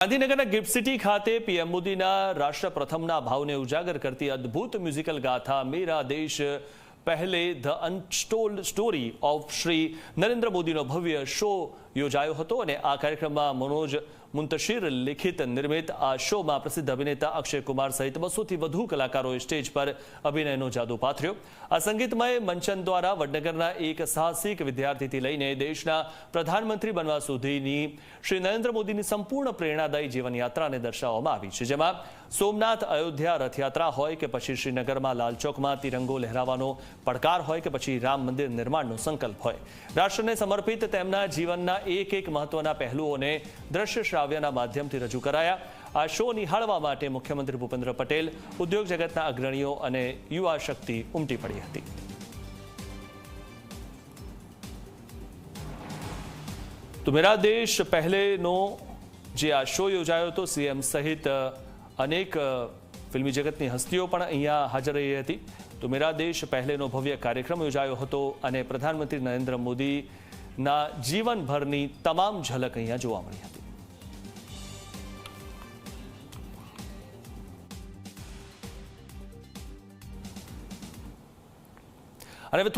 ગાંધીનગરના gift city ખાતે PM મોદીના રાષ્ટ્ર પ્રથમના ભાવને ઉજાગર કરતી અદ્ભુત મ્યુઝિકલ ગાથા, Mera Desh Pehle the unstold story of Shri Narendra મોદીનો ભવ્ય શો યોજાયો હતો અને આ કાર્યક્રમમાં મનોજ મુંતશીર, લિખિત નિર્મિત આ શોમાં પ્રસિદ્ધ અભિનેતા અક્ષય કુમાર સહિત બસોથી વધુ કલાકારોએ સ્ટેજ પર અભિનયનો જાદુ પાથર્યો. આ સંગીતમય મંચન દ્વારા વડનગરના એક સાહસિક વિદ્યાર્થીથી લઈને દેશના પ્રધાનમંત્રી બનવા સુધીની શ્રી નરેન્દ્ર મોદીની સંપૂર્ણ પ્રેરણાદાયી જીવનયાત્રાને દર્શાવવામાં આવી છે. જેમાં સોમનાથ અયોધ્યા રથયાત્રા હોય કે પછી શ્રીનગરમાં લાલચોકમાં તિરંગો લહેરાવાનો પડકાર હોય કે પછી રામ મંદિર નિર્માણનો સંકલ્પ હોય. રાષ્ટ્રને સમર્પિત તેમના જીવનના એક એક મહત્વના પહેલુઓને દ્રશ્ય શ્રાવ્યના માધ્યમથી રજૂ કરાયા. આ શો નિહાળવા માટે મુખ્યમંત્રી ભૂપેન્દ્ર પટેલ, ઉદ્યોગ જગતના અગ્રણીઓ અને યુવા શક્તિ ઉમટી પડી હતી. તો મેરા દેશ પહેલેનો જે આ શો યોજાયો હતો, સીએમ સહિત અનેક ફિલ્મી જગતની હસ્તીઓ પણ અહીંયા હાજર રહી હતી. તો મેરા દેશ પહેલેનો ભવ્ય કાર્યક્રમ યોજાયો હતો અને પ્રધાનમંત્રી નરેન્દ્ર મોદીના જીવનભરની તમામ ઝલક અહીંયા જોવા મળી હતી. અને